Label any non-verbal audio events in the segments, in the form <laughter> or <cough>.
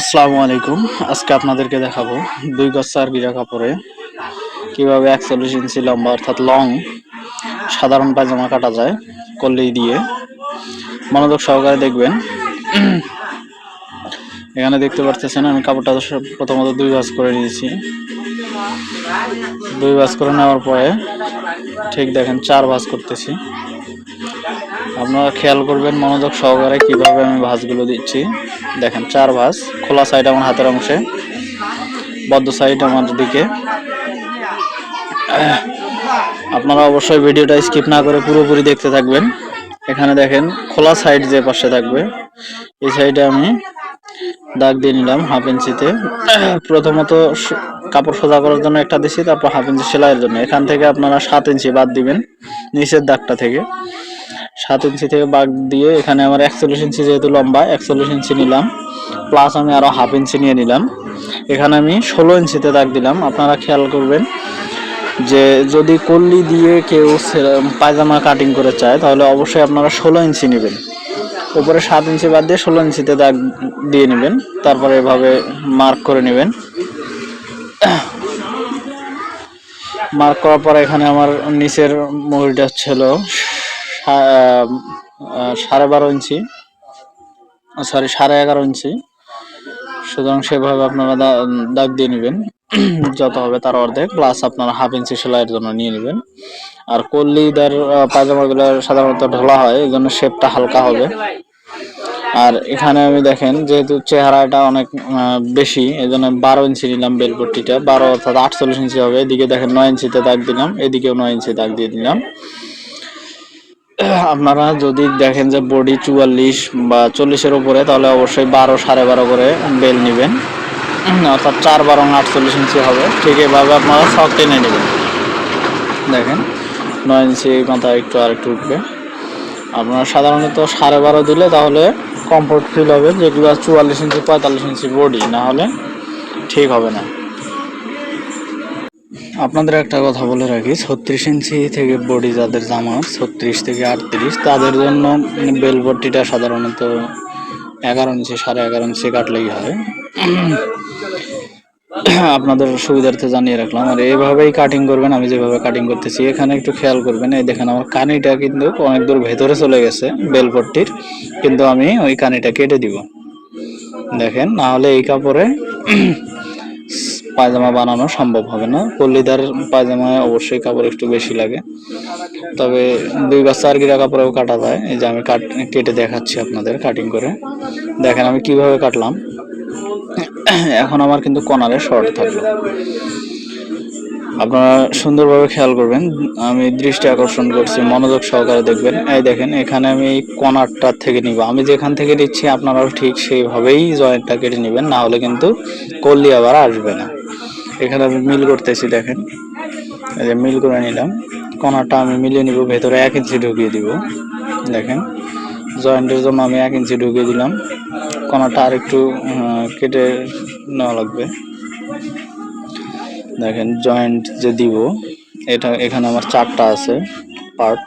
আসসালামু আলাইকুম। আজকে আপনাদেরকে দেখাবো দুই গজ চার গিরা কাপড়ে কীভাবে একচল্লিশ ইঞ্চি লম্বা অর্থাৎ লং সাধারণ পায়জামা কাটা যায় কল্লি দিয়ে। মনোযোগ সহকারে দেখবেন। এখানে দেখতে পারতেছেন, আমি কাপড়টা প্রথমত দুই ভাঁজ করে নিয়েছি। দুই ভাঁজ করে নেওয়ার পরে ঠিক দেখেন, চার ভাঁজ করতেছি। আপনারা খেয়াল করবেন মনোযোগ সহকারে কীভাবে আমি ভাঁজগুলো দিচ্ছি। দেখেন, চার ভাঁজ, খোলা সাইড আমার হাতের অংশে, বদ্ধ সাইড আমার দিকে। আপনারা অবশ্যই ভিডিওটা স্কিপ না করে পুরোপুরি দেখতে থাকবেন। এখানে দেখেন, খোলা সাইড যে পাশে থাকবে, এই সাইডে আমি দাগ দিয়ে নিলাম হাফ ইঞ্চিতে প্রথমত কাপড় সোজা করার জন্য একটা দিছি, তারপর হাফ ইঞ্চি সেলাইয়ের জন্য। এখান থেকে আপনারা সাত ইঞ্চি বাদ দিবেন, নিচের দাগটা থেকে। সাত ইঞ্চি থেকে বাদ দিয়ে এখানে আমার একচল্লিশ ইঞ্চি যেহেতু লম্বা, একচল্লিশ ইঞ্চি নিলাম। প্লাস আমি আরও হাফ ইঞ্চি নিয়ে নিলাম। এখানে আমি ষোলো ইঞ্চিতে দাগ দিলাম। আপনারা খেয়াল করবেন যে যদি কল্লি দিয়ে কেউ পায়জামা কাটিং করে চায়, তাহলে অবশ্যই আপনারা ষোলো ইঞ্চি নেবেন। উপরে সাত ইঞ্চি বাদ দিয়ে ষোলো ইঞ্চিতে দাগ দিয়ে নেবেন। তারপরে এভাবে মার্ক করে নেবেন। <coughs> মার্ক করার পরে এখানে আমার নিচের মহিলটা ছিল সাড়ে বারো ইঞ্চি। সরি সাড়ে এগারো ইঞ্চি। সুতরাং সেভাবে আপনারা দাগ দিয়ে নেবেন। <clears throat> যত হবে তার অর্ধেক প্লাস আপনারা হাফ ইঞ্চি সেলাইয়ের জন্য নিয়ে নেবেন। আর কল্লিদার পায়জামাগুলো সাধারণত ঢোলা হয়, এই জন্য শেপটা হালকা হবে। আর এখানে আমি দেখেন, যেহেতু চেহারাটা অনেক বেশি, এই জন্য বারো ইঞ্চি নিলাম বেলপট্টিটা। বারো অর্থাৎ আটচল্লিশ ইঞ্চি হবে। এদিকে দেখেন নয় ইঞ্চিতে দাগ দিলাম, এদিকেও নয় ইঞ্চি দাগ দিয়ে দিলাম। আপনারা যদি দেখেন যে বডি চুয়াল্লিশ বা চল্লিশের উপরে, তাহলে অবশ্যই বারো, সাড়ে বারো করে বেল নেবেন। অর্থাৎ চার বারো আটচল্লিশ ইঞ্চি হবে। ঠিক এভাবে আপনারা সব টেনে নেবেন। দেখেন, নয় ইঞ্চি মাথা একটু আর একটু উঠবে। আপনারা সাধারণত সাড়ে বারো দিলে তাহলে কমফোর্ট ফিল হবে যেগুলো চুয়াল্লিশ ইঞ্চি, পঁয়তাল্লিশ ইঞ্চি বডি, না হলে ঠিক হবে না। আপনাদের একটা কথা বলে রাখি, ছত্রিশ ইঞ্চি থেকে বডি যাদের জামা, ছত্রিশ থেকে আটত্রিশ, তাদের জন্য বেলবট্টিটা সাধারণত এগারো ইঞ্চি, সাড়ে এগারো ইঞ্চি কাটলেই হয়। আপনাদের সুবিধার্থে জানিয়ে রাখলাম, আর এইভাবেই কাটিং করবেন, আমি যেভাবে কাটিং করতেছি, এখানে একটু খেয়াল করবেন, এই দেখেন আমার কানিটা কিন্তু অনেক দূর ভেতরে চলে গেছে বেলপট্টির কিন্তু আমি ওই কানিটা কেটে দিব। দেখেন, না হলে এই কাপড়ে পায়জামা বানানো সম্ভব হবে না। পল্লিদার পায়জামায় অবশ্যই কাপড় একটু বেশি লাগে। তবে দুই বা চার গিরা কাপড়েও কাটা যায়। এই যে আমি কাট কেটে দেখাচ্ছি আপনাদের কাটিং করে। দেখেন আমি কীভাবে কাটলাম। এখন আমার কিন্তু কনারে শর্ট থাকল। আপনারা সুন্দরভাবে খেয়াল করবেন। আমি দৃষ্টি আকর্ষণ করছি, মনোযোগ সহকারে দেখবেন। এই দেখেন, এখানে আমি এই কর্নারটার থেকে নিব। আমি যেখান থেকে নিচ্ছি, আপনারাও ঠিক সেইভাবেই জয়েন্টটা কেটে নেবেন, না হলে কিন্তু কল্লি আবার আসবে না। এখানে আমি মিল করতেছি, দেখেন। এই যে মিল করে নিলাম। কর্নারটা আমি মিলিয়ে নিব, ভেতরে এক ইঞ্চি ঢুকিয়ে দিব। দেখেন, জয়েন্টের জন্য আমি এক ইঞ্চি ঢুকিয়ে দিলাম। কর্নারটা আর একটু কেটে নেওয়া লাগবে। দেখেন জয়েন্ট যে দিব, এটা এখানে আমার চারটা আছে পার্ট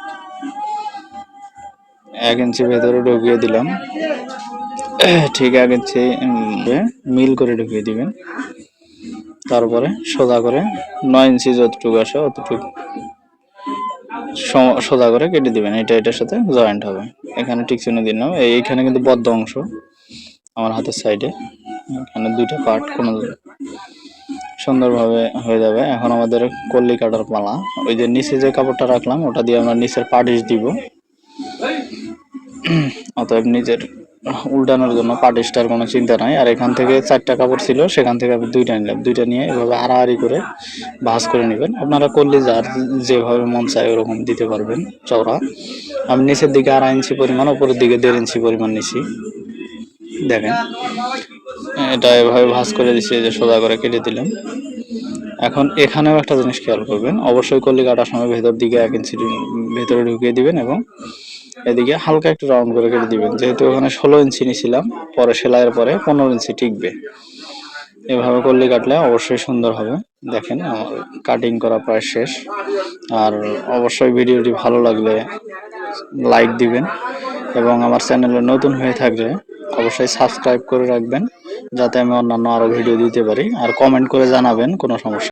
এক ইঞ্চি ভেতরে ঢুকিয়ে দিলাম। ঠিক এক ইঞ্চি মিল করে ঢুকিয়ে দিবেন। তারপরে সোজা করে নয় ইঞ্চি যতটুকু আসে অতটুকু সোজা করে কেটে দিবেন। এটা এটার সাথে জয়েন্ট হবে। এখানে ঠিক চিহ্ন দিলাম। এই এইখানে কিন্তু বদ্ধ অংশ আমার হাতের সাইডে এখানে দুইটা পার্ট কোনো সুন্দরভাবে হয়ে যাবে। এখন আমাদের কল্লি কাটার পালা। ওই যে নিচে যে কাপড়টা রাখলাম, ওটা দিয়ে আমরা নিচের পাটিস দিব। <clears throat> অতএব নিজের উল্টানোর জন্য পাটিসটার কোনো চিন্তা নাই। আর এখান থেকে চারটা কাপড় ছিল, সেখান থেকে আমি দুইটা নিলাম দুইটা নিয়ে এভাবে আড়াআড়ি করে ভাঁজ করে নেবেন। আপনারা করলে যার যেভাবে মন চায় ওরকম দিতে পারবেন, চওড়া। আমি নিচের দিকে আড়াই ইঞ্চি পরিমাণ উপরের দিকে দেড় ইঞ্চি পরিমাণ নিছি। দেখেন। এটা এভাবে ভাঁজ করে দিচ্ছি যে সোজা করে কেটে দিলাম। এখন এখানেও একটা জিনিস খেয়াল করবেন, অবশ্যই কল্লি কাটার সময় ভেতর দিকে এক ইঞ্চি ভেতরে ঢুকিয়ে দিবেন এবং এদিকে হালকা একটু রাউন্ড করে কেটে দিবেন। যেহেতু ওখানে ষোলো ইঞ্চি নিছিলাম, পরে সেলাইয়ের পরে পনেরো ইঞ্চি টিকবে। এভাবে করলে কাটলে অবশ্যই সুন্দর হবে। দেখেন আমার কাটিং করা প্রায় শেষ। আর অবশ্যই ভিডিওটি ভালো লাগলে লাইক দিবেন এবং আমার চ্যানেলে নতুন হয়ে থাকলে অবশ্যই সাবস্ক্রাইব করে রাখবেন। যাতে আমি অন্যান্য আরও ভিডিও দিতে পারি। আর কমেন্ট করে জানাবেন কোনো সমস্যা